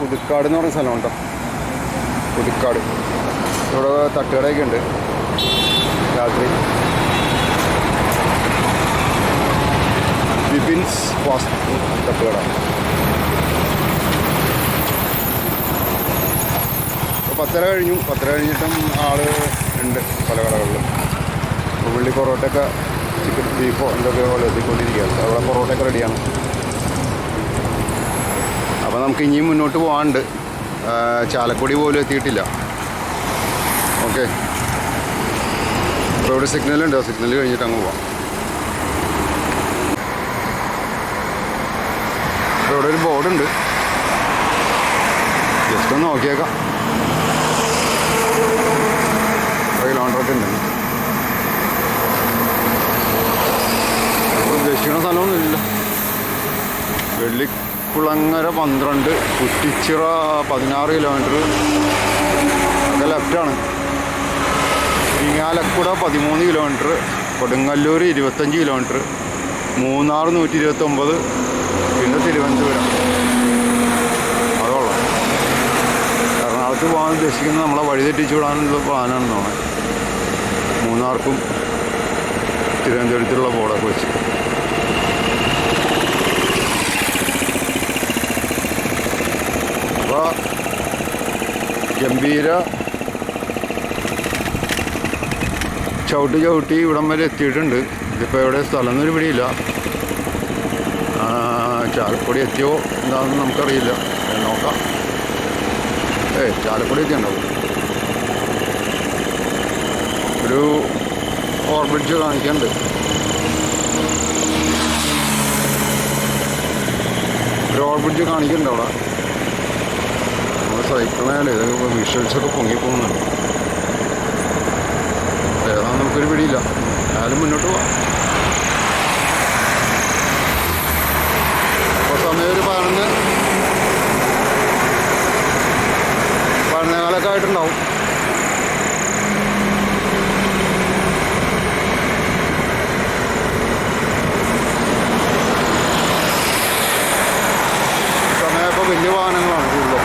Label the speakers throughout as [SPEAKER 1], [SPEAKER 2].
[SPEAKER 1] പുതുക്കാട് എന്ന് പറയുന്ന സ്ഥലം ഉണ്ടോ പുതുക്കാട്. ഇവിടെ തട്ടുകടയൊക്കെ ഉണ്ട്. രാത്രി. ബിബിൻസ് ഫാസ്റ്റ് തട്ടുകട. പത്തര കഴിഞ്ഞു. പത്തര കഴിഞ്ഞിട്ടും ആൾ ഉണ്ട് പല കടകളിലും. ഉള്ളി പൊറോട്ടയൊക്കെ ചിക്കൻ ബീഫോ എന്തൊക്കെയോ എത്തിക്കൊണ്ടിരിക്കുകയാണ്. അവിടെ പൊറോട്ടയൊക്കെ റെഡിയാണ് അപ്പോൾ നമുക്ക് ഇനിയും മുന്നോട്ട് പോകാനുണ്ട്. ചാലക്കുടി പോലും എത്തിയിട്ടില്ല. ഓക്കെ. ഇപ്പോൾ ഇവിടെ സിഗ്നൽ ഉണ്ട്? സിഗ്നൽ കഴിഞ്ഞിട്ട് അങ്ങ് പോവാം. ഇപ്പോൾ ഇവിടെ ഒരു ബോർഡുണ്ട് ജസ്റ്റ് ഒന്ന് നോക്കിയേക്കാം. കിലോമീറ്ററൊക്കെ ഉണ്ട്. ഉദ്ദേശിക്കുന്ന സ്ഥലമൊന്നുമില്ല വെള്ളിക്കുളങ്ങര പന്ത്രണ്ട് കുറ്റിച്ചിറ പതിനാറ് കിലോമീറ്റർ ഒക്കെ ലെഫ്റ്റാണ് ഇരിങ്ങാലക്കുട പതിമൂന്ന് കിലോമീറ്റർ കൊടുങ്ങല്ലൂർ ഇരുപത്തഞ്ച് കിലോമീറ്റർ മൂന്നാർ നൂറ്റി ഇരുപത്തൊമ്പത് പിന്നെ തിരുവനന്തപുരം. അതോളം എറണാകുളത്ത് പോകാൻ ഉദ്ദേശിക്കുന്നത് നമ്മളെ വഴി തെറ്റിച്ചു വിടാനുള്ള പ്ലാനാണെന്ന് തോന്നുന്നത് മൂന്നാർക്കും തിരുവനന്തപുരത്തുള്ള ബോർഡൊക്കെ വെച്ച്. അപ്പോൾ ഗംഭീര. ചവിട്ടി ചവിട്ടി ഇവിടം വരെ എത്തിയിട്ടുണ്ട്. ഇതിപ്പോൾ എവിടെ? സ്ഥലം എന്നൊരു പിടിയില്ല ചാലക്കുടി എത്തിയോ എന്താണെന്ന് നമുക്കറിയില്ല. നോക്കാം. ഏ ചാലക്കുടി എത്തിയുണ്ടാവും ഒരു ഓർബിറ്റ് കാണിക്കുന്നുണ്ട് ഒരു ഓർബിറ്റ് കാണിക്കുന്നുണ്ട് അവിടെ? നമ്മൾ സൈക്കിളിനായാലും ഇതൊക്കെ വിഷ്വൽസൊക്കെ പൊങ്ങിപ്പോകുന്നുണ്ട് ഏതാ നമുക്കൊരു പിടിയില്ല. എന്നാലും മുന്നോട്ട് പോവാം. അപ്പോൾ സമയം ഒരു പതിനൊന്ന് പതിനേകാലൊക്കെ ആയിട്ടുണ്ടാവും സമയം ഇപ്പോൾ വലിയ വാഹനങ്ങളാണ് കൂടുതലും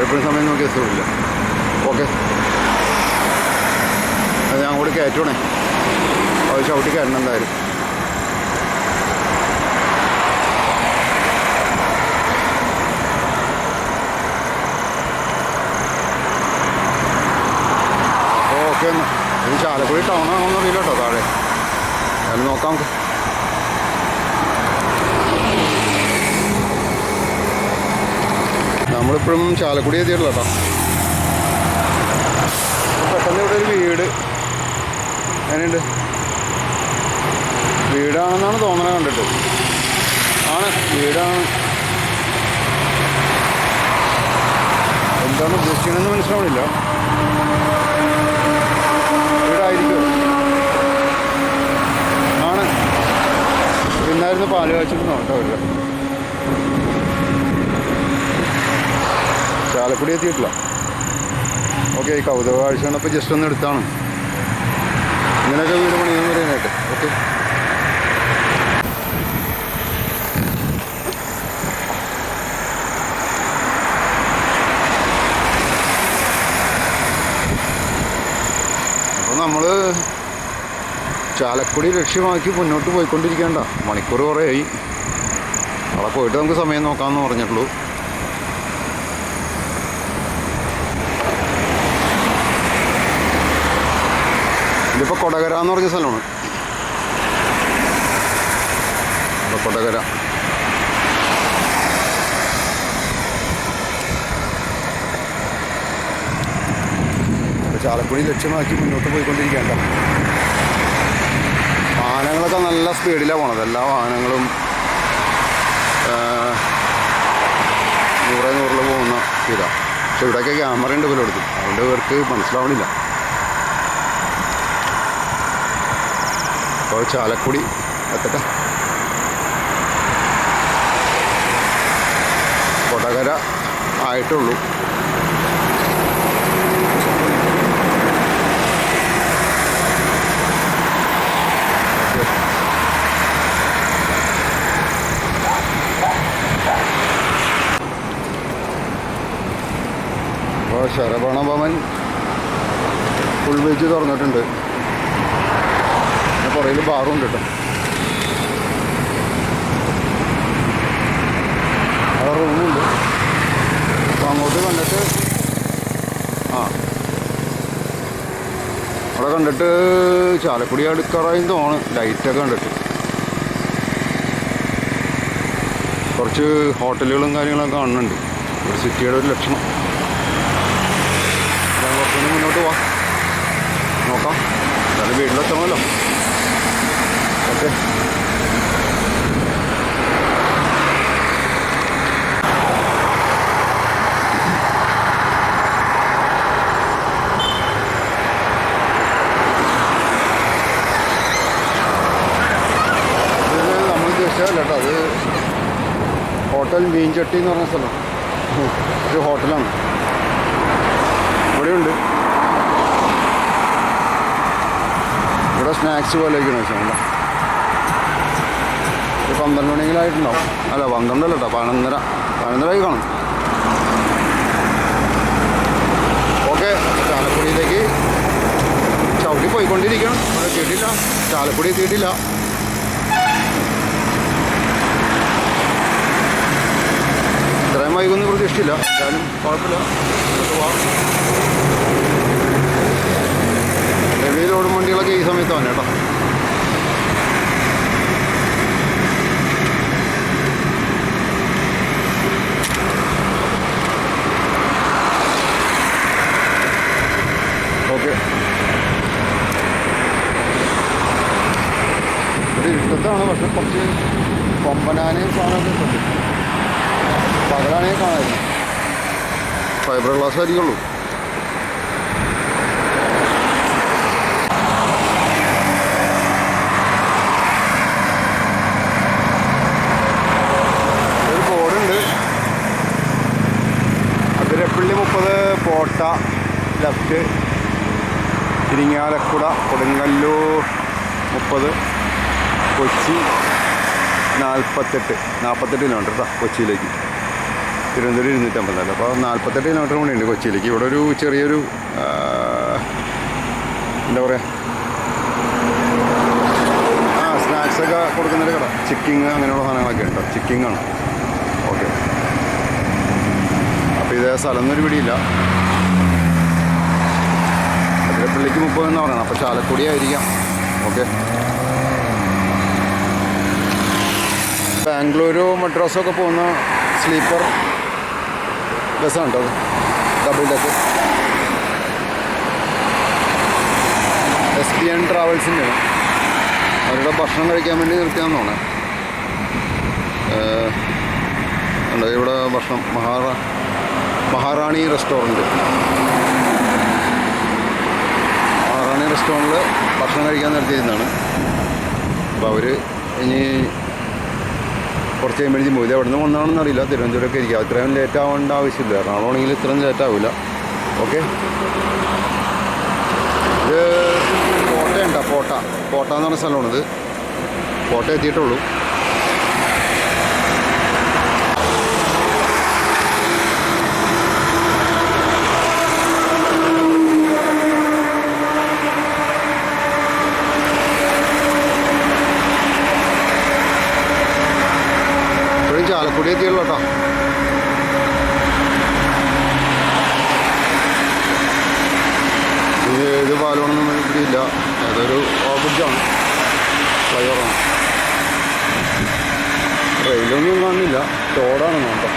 [SPEAKER 1] എപ്പോഴെപ്പോഴും സമയം നോക്കിയ സുഖമില്ല ഓക്കെ. അത് ഞാൻ കൂടി കയറ്റണേ. അത് ചവിട്ടി കയറണം എന്തായാലും. ഓക്കെ എന്നാ. ഇത് ചാലക്കുടി ടൗൺ ആണോ എന്നറിയില്ല കേട്ടോ താഴെ. ഞാൻ നോക്കാം നമുക്ക്. നമ്മളിപ്പോഴും ചാലക്കുടി എത്തിയിട്ടില്ല പെട്ടെന്ന് ഇവിടെ ഒരു വീട്. അങ്ങനെയുണ്ട് വീടാണെന്നാണ് തോന്നണത് കണ്ടിട്ട്. ആണ് വീടാണ്. എന്താണ് ഉദ്ദേശിക്കണമെന്ന് മനസ്സിലാവണില്ല. വീടായിരിക്കും. ആണ്. ഇന്നായിരുന്നു പാൽ കാച്ചിട്ട് ഇവിടെ ചാലക്കുടി എത്തിയിട്ടില്ല. ഓക്കെ ഈ കൗതുക കാഴ്ച ജസ്റ്റ് ഒന്ന് എടുത്താണ്. ഇങ്ങനെയൊക്കെ വീട് പണിയെന്ന് പറയാനായിട്ട് ഓക്കെ. നമ്മൾ ചാലക്കുടി ലക്ഷ്യമാക്കി മുന്നോട്ട് പോയിക്കൊണ്ടിരിക്കേണ്ട. മണിക്കൂർ ആയി. അവിടെ പോയിട്ട് നമുക്ക് സമയം നോക്കാമെന്ന് പറഞ്ഞിട്ടുള്ളൂ. ഇതിപ്പോൾ കൊടകര എന്ന് പറഞ്ഞ സ്ഥലമാണ്. അപ്പോൾ കൊടകര. ചാലക്കുടി ലക്ഷ്യമാക്കി മുന്നോട്ട് പോയിക്കൊണ്ടിരിക്കുകയാണ് വാഹനങ്ങളൊക്കെ നല്ല സ്പീഡിലാണ് പോണത്. എല്ലാ വാഹനങ്ങളും നൂറേ നൂറിൽ പോകുന്ന ഇതാണ് പക്ഷെ ഇവിടെയൊക്കെ ക്യാമറ ഉണ്ട് പോലും എടുക്കും അതുകൊണ്ട് ഇവർക്ക് മനസ്സിലാവണില്ല. അപ്പോൾ ചാലക്കുടി എത്തട്ടെ. കൊടകര ആയിട്ടുള്ളൂ. അപ്പോൾ ശരവണ ഭവൻ ഫുൾ വെജ് തുറന്നിട്ടുണ്ട്. പുറയിൽ ബാറും ഉണ്ട് കേട്ടോ. അവിടെ റൂമുണ്ട് അപ്പോൾ അങ്ങോട്ട് കണ്ടിട്ട് ആ. അവിടെ കണ്ടിട്ട് ചാലക്കുടി അടുക്കറായി തോന്നണ് ലൈറ്റൊക്കെ കണ്ടിട്ട്. കുറച്ച് ഹോട്ടലുകളും കാര്യങ്ങളൊക്കെ കാണുന്നുണ്ട്. ഒരു സിറ്റിയുടെ ഒരു ലക്ഷണം. കുറച്ചുകൂടി മുന്നോട്ട് പോവാം. നോക്കാം. എന്നാലും വീട്ടിലെത്തണമല്ലോ. ഓക്കെ. കേട്ടോ. അത് ഹോട്ടൽ മീൻചട്ടി എന്ന് പറഞ്ഞ സ്ഥലം. ഒരു ഹോട്ടലാണ്. ഇവിടെയുണ്ട്. ഇവിടെ സ്നാക്സ് പോലെ വയ്ക്കണ വെച്ചാൽ ഒരു പന്ത്രണ്ട് മണിയെങ്കിലായിട്ടുണ്ടാവും. അല്ല പന്ത്രണ്ടല്ല കേട്ടോ പതിനൊന്നര. പതിനൊന്നരയായി കാണും. ഓക്കെ ചാലക്കുടിയിലേക്ക് ചവിട്ടി പോയിക്കൊണ്ടിരിക്കണം അവിടെ എത്തിയിട്ടില്ല ചാലക്കുടി എത്തിയിട്ടില്ല. ഇത്രയും വൈകൊന്നും പ്രതീക്ഷിച്ചില്ല എന്തായാലും കുഴപ്പമില്ല. ഓടും വണ്ടികളൊക്കെ ഈ സമയത്ത് വന്നെ കേട്ടോ ഓക്കെ ഇത് ഇഷ്ടത്താണ് പക്ഷെ കുറച്ച് കൊമ്പനാനയും സാധനമൊക്കെ ഉണ്ട് പകലാണെങ്കിൽ കാണാമായിരുന്നു ഫൈബർ ഗ്ലാസ് ആയിരിക്കുള്ളൂ. അതിരപ്പള്ളി മുപ്പത് പോട്ട ലെഫ്റ്റ് ഇരിങ്ങാലക്കുട കൊടുങ്ങല്ലൂർ മുപ്പത് കൊച്ചി നാൽപ്പത്തെട്ട് നാൽപ്പത്തെട്ട് കിലോമീറ്റർ കേട്ടോ കൊച്ചിയിലേക്ക്. തിരുവനന്തപുരം ഇരുന്നൂറ്റമ്പത്തല്ല അപ്പോൾ നാൽപ്പത്തെട്ട് കിലോമീറ്റർ കൂടെ ഉണ്ട് കൊച്ചിയിലേക്ക്. ഇവിടെ ഒരു ചെറിയൊരു എന്താ പറയുക ആ സ്നാക്സൊക്കെ കൊടുക്കുന്നൊരു കട. ചിക്കിങ് അങ്ങനെയുള്ള സാധനങ്ങളൊക്കെ ഉണ്ടോ ചിക്കിങ് ആണ്. ഓക്കെ. അപ്പോൾ ഇതേ സ്ഥലം ഒന്നും ഒരു പിടിയില്ല. അതിരപ്പള്ളിക്ക് മുപ്പത് എന്ന് പറയണം. അപ്പോൾ ചാലക്കുടി ആയിരിക്കാം. ഓക്കെ. ബാംഗ്ലൂരു മദ്രാസൊക്കെ പോകുന്ന സ്ലീപ്പർ ബസ്സാണ് കേട്ടോ double deck S P N ട്രാവൽസിന്റെ അവരുടെ ഭക്ഷണം കഴിക്കാൻ വേണ്ടി നിർത്തിയാന്ന് തോന്നുന്നത് ഇവിടെ ഭക്ഷണം. മഹാറാ മഹാറാണി റെസ്റ്റോറന്റ്. മഹാറാണി റെസ്റ്റോറന്റിൽ ഭക്ഷണം കഴിക്കാൻ നിർത്തിയിരുന്നതാണ്. അപ്പോൾ അവർ ഇനി കുറച്ച് കഴിയുമ്പോൾ ഇത് എവിടെ നിന്ന് വന്നാണെന്ന് അറിയില്ല. തിരുവനന്തപുരമൊക്കെ ഇരിക്കുക അത്രയും ലേറ്റ് ആവേണ്ട ആവശ്യമില്ല. എറണാകുളമാണെങ്കിൽ ഇത്രയും ലേറ്റ് ആവില്ല ഓക്കെ ഇത് കോട്ടയുണ്ടോ. കോട്ട. കോട്ട എന്ന് പറഞ്ഞ സ്ഥലമാണിത് കോട്ട എത്തിയിട്ടുള്ളൂ. ചാലക്കുടി എത്തിയുള്ളൂ കേട്ടോ. ഇത് ഏത് പാലമാണെന്നും ഇവിടെ ഇല്ല. അതൊരു ഓവർബ്രിഡ്ജാണ് ഫ്ലൈഓവറാണ് റെയിലൊന്നും കാണുന്നില്ല. തോടാണ് നോക്കാം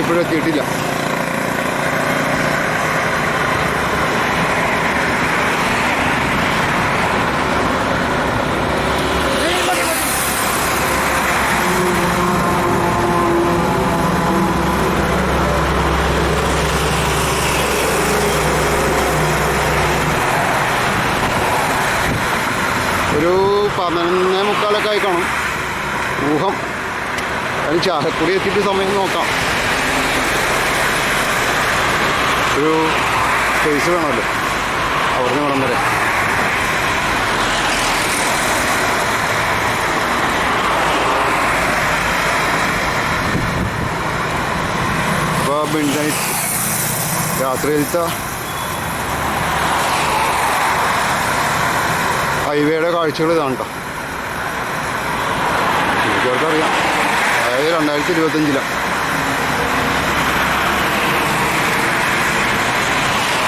[SPEAKER 1] ഇപ്പോഴും എത്തിയിട്ടില്ല ഒരു പതിനൊന്നേ മുക്കാലൊക്കെ ആയി കാണും ഊഹം അതിന് ചാലക്കുടി എത്തിയിട്ട് സമയം നോക്കാം. ഒരു പേസ് വേണമല്ലോ. അവിടുന്ന് വേണം വരെ. അപ്പോൾ മിഡ് രാത്രിയിലത്തെ ഹൈവേയുടെ കാഴ്ചകൾ ഇതാണ് കേട്ടോ എനിക്കവർക്കറിയാം അതായത് രണ്ടായിരത്തി ഇരുപത്തഞ്ചിലാണ്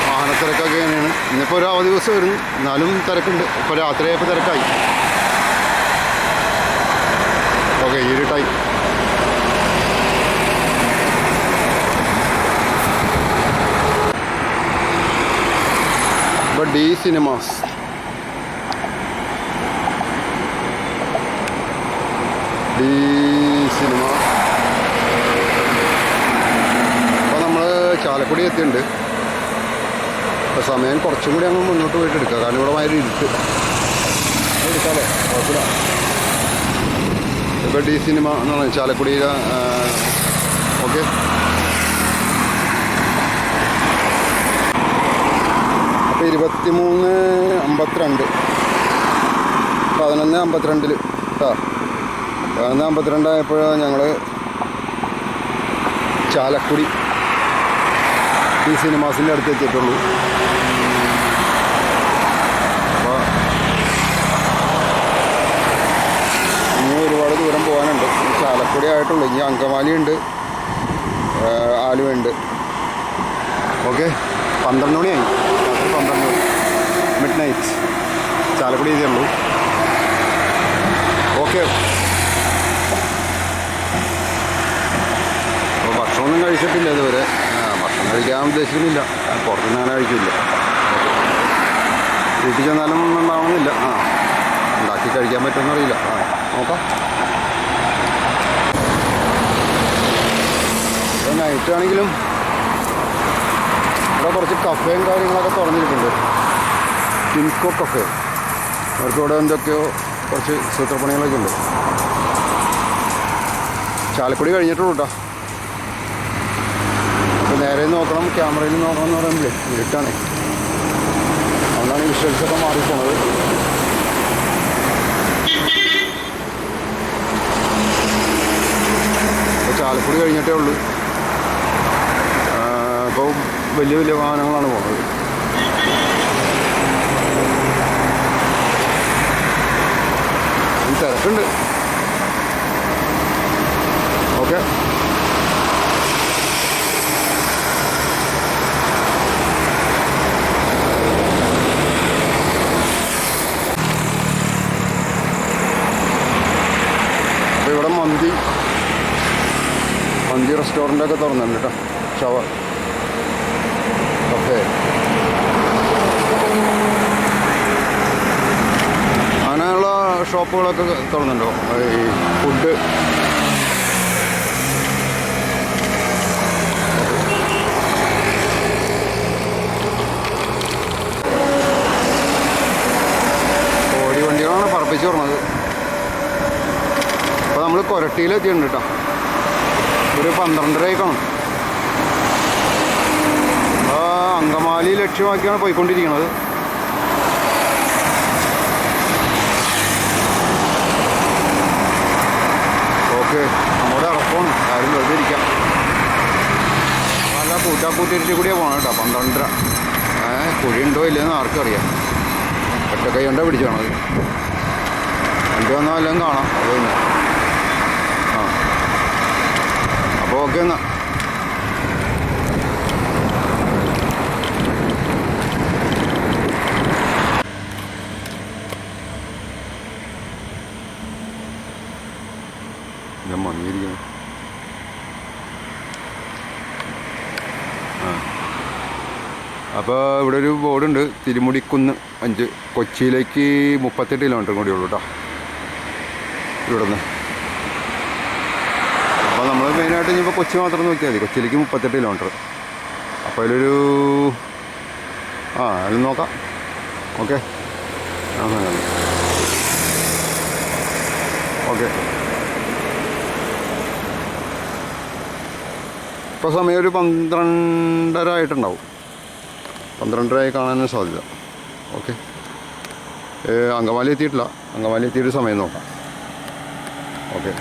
[SPEAKER 1] വാഹനത്തിരക്കൊക്കെ തന്നെയാണ് ഇന്നിപ്പോൾ ഒരു അവധി ദിവസം വരുന്നു. എന്നാലും തിരക്കുണ്ട്. ഇപ്പോൾ രാത്രിയായപ്പോൾ തിരക്കായി. ഓക്കെ ഇരുട്ടായി ഇപ്പോൾ ഡി സിനിമാസ്. സിനിമ. അപ്പോൾ നമ്മൾ ചാലക്കുടി എത്തിയിട്ടുണ്ട്. സമയം കുറച്ചും കൂടി അങ്ങ് മുന്നോട്ട് പോയിട്ട് എടുക്കുക കാരണം ഇവിടെ മാതിരി ഇരുട്ട്. എടുക്കാമല്ലേ കുഴപ്പമില്ല. ഇപ്പോൾ ഡി സിനിമ എന്നാണ് ചാലക്കുടിയിലെ ഓക്കെ. അപ്പോൾ ഇരുപത്തിമൂന്ന് അമ്പത്തിരണ്ട്. പതിനൊന്ന് അമ്പത്തിരണ്ടിൽ കേട്ടോ പതിനൊന്ന് അമ്പത്തിരണ്ടായപ്പോഴാണ് ഞങ്ങൾ ചാലക്കുടി ഈ സിനിമാസിന്റെ അടുത്ത് എത്തിയിട്ടുള്ളൂ അപ്പോൾ ഇനി ഒരുപാട് ദൂരം പോകാനുണ്ട് ചാലക്കുടി ആയിട്ടുള്ളൂ. ഇനി അങ്കമാലി ഉണ്ട്. ആലുവയുണ്ട് ഓക്കെ. പന്ത്രണ്ട് മണിയായി രാത്രി പന്ത്രണ്ട് മണി. മിഡ് നൈറ്റ് ചാലക്കുടി ഉള്ളൂ ഓക്കെ അപ്പോൾ ഭക്ഷണമൊന്നും കഴിച്ചിട്ടില്ല ഇതുവരെ. ഭക്ഷണം കഴിക്കാൻ ഉദ്ദേശിക്കുന്നില്ല. പുറത്തുനിന്ന് അങ്ങനെ കഴിക്കില്ല. വീട്ടിൽ ചെന്നാലും ഉണ്ടാവണമെന്നില്ല ആ ഉണ്ടാക്കി കഴിക്കാൻ പറ്റുമെന്ന് അറിയില്ല. ആ നോക്കാം. നൈറ്റ് ആണെങ്കിലും ഇവിടെ കുറച്ച് കഫേയും കാര്യങ്ങളൊക്കെ തുറന്നിട്ടുണ്ട് കിൻകോ കഫേ അവർക്ക് ഇവിടെ എന്തൊക്കെയോ കുറച്ച് സൂത്രപ്പണികളൊക്കെ ഉണ്ട്. ചാലക്കുടി കഴിഞ്ഞിട്ടുള്ളൂ കേട്ടോ നേരെ നോക്കണം ക്യാമറയിൽ നോക്കണം എന്ന് പറയുമ്പോഴേ ഇരുട്ടാണ്. അതുകൊണ്ടാണ് വിഷ്വൽസൊക്കെ മാറിപ്പോണത്. ചാലക്കുടി കഴിഞ്ഞിട്ടേ ഉള്ളൂ. ഇപ്പോൾ വലിയ വലിയ വാഹനങ്ങളാണ് പോകുന്നത് തിരക്കുണ്ട്. ഓക്കെ അപ്പോൾ ഇവിടെ മന്തി മന്തി റെസ്റ്റോറന്റൊക്കെ തുറന്നുണ്ട് കേട്ടോ. ഷവർ. കഫേ. അങ്ങനെയുള്ള ഷോപ്പുകളൊക്കെ തുറന്നുണ്ടോ ഈ ഫുഡ്. ഓടി വണ്ടികളാണ് പറപ്പിച്ച് പറഞ്ഞത് അപ്പോൾ നമ്മൾ കൊരട്ടിയിലെത്തിയിട്ടുണ്ട് കേട്ടോ. ഒരു പന്ത്രണ്ടരയായി കാണും ആ അങ്കമാലി ലക്ഷ്യമാക്കിയാണ് പോയിക്കൊണ്ടിരിക്കുന്നത് ഓക്കെ നമ്മുടെ ഇറക്കമാണ് കാര്യം വെറുതെ ഇരിക്കാം. നല്ല കൂട്ടാക്കൂട്ടിരിച്ച് കൂടിയാണ് പോകണം കേട്ടോ പന്ത്രണ്ടര. ഏ കുഴി ഉണ്ടോ ഇല്ലെന്ന് ആർക്കറിയാം ഒറ്റ കൈ കൊണ്ടാ പിടിച്ചാണത് വണ്ടി വന്നാൽ എല്ലാം കാണാം. അത് അപ്പോൾ അപ്പോൾ ഇവിടെ ഒരു ബോർഡുണ്ട് തിരുമുടിക്കുന്ന് അഞ്ച്. കൊച്ചിയിലേക്ക് മുപ്പത്തെട്ട് കിലോമീറ്റർ കൂടി ഉള്ളൂ കേട്ടോ ഇവിടെ നിന്ന് മെയിനായിട്ട് ഇനിയിപ്പോൾ കൊച്ചി മാത്രം നോക്കിയാൽ മതി. കൊച്ചിയിലേക്ക് മുപ്പത്തെട്ട് കിലോമീറ്റർ അപ്പോൾ അതിലൊരു ആ അതിൽ നോക്കാം. ഓക്കെ. ഓക്കെ. ഇപ്പോൾ സമയം ഒരു പന്ത്രണ്ടര ആയിട്ടുണ്ടാവും. പന്ത്രണ്ടരയായി കാണാനും സാധ്യത. ഓക്കെ. അങ്കമാലി എത്തിയിട്ടില്ല. അങ്കമാലി എത്തിയിട്ട് സമയം നോക്കാം. ഓക്കെ.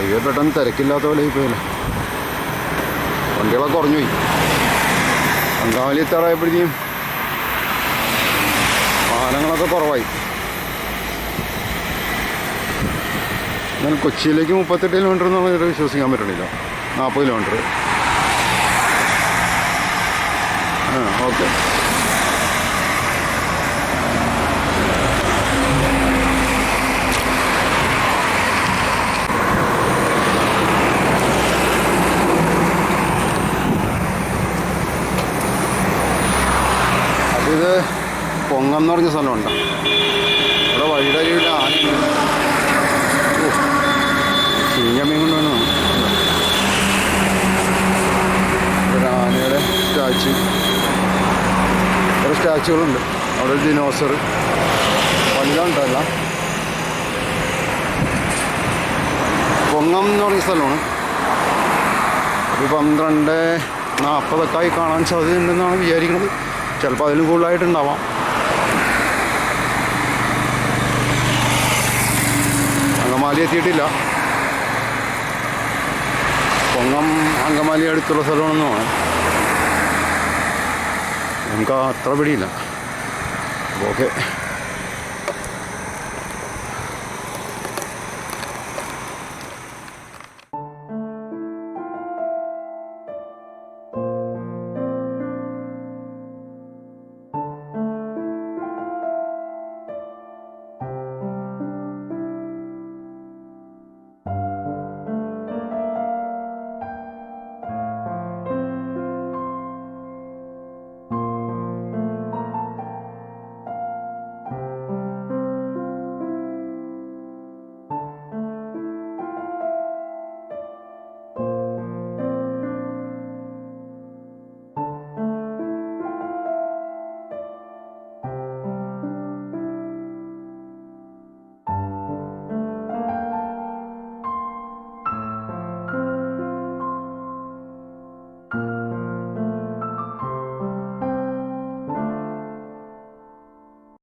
[SPEAKER 1] ഹൈവേ പെട്ടെന്ന് തിരക്കില്ലാത്ത പോലെ പോയില്ല. വണ്ടികളൊക്കെ കുറഞ്ഞു പോയി അങ്കാവലി എത്താറായപ്പോഴത്തേക്കും വാഹനങ്ങളൊക്കെ കുറവായി. എന്നാൽ കൊച്ചിയിലേക്ക് മുപ്പത്തെട്ട് കിലോമീറ്റർ എന്ന് പറഞ്ഞാൽ വിശ്വസിക്കാൻ പറ്റണില്ല. നാൽപ്പത് കിലോമീറ്റർ ആ ഓക്കെ അപ്പോൾ ഇത് പൊങ്ങം എന്ന് പറഞ്ഞ സ്ഥലമുണ്ട്. ഇവിടെ വഴിയുടെ അരിയില്ല ആനയുണ്ട് ഓ, ചീഞ്ഞമ്മയും കൊണ്ട് വേണം ഒരു ആനയുടെ സ്റ്റാച്ചു കുറേ സ്റ്റാച്ചുകളുണ്ട് അവിടെ ഒരു ദിനോസർ വലുതാണ്ടല്ല പൊങ്ങം എന്ന് പറഞ്ഞ സ്ഥലമാണ്. ഒരു പന്ത്രണ്ട് നാൽപ്പതൊക്കെ ആയി കാണാൻ സാധ്യതയുണ്ടെന്നാണ് വിചാരിക്കുന്നത്. ചിലപ്പോൾ അതിലും കൂടുതലായിട്ടുണ്ടാവാം. അങ്കമാലി എത്തിയിട്ടില്ല പൊങ്ങം അങ്കമാലി അടുത്തുള്ള സ്ഥലമാണെന്നാണ്. നമുക്ക് അത്ര പിടിയില്ല. ഓക്കെ.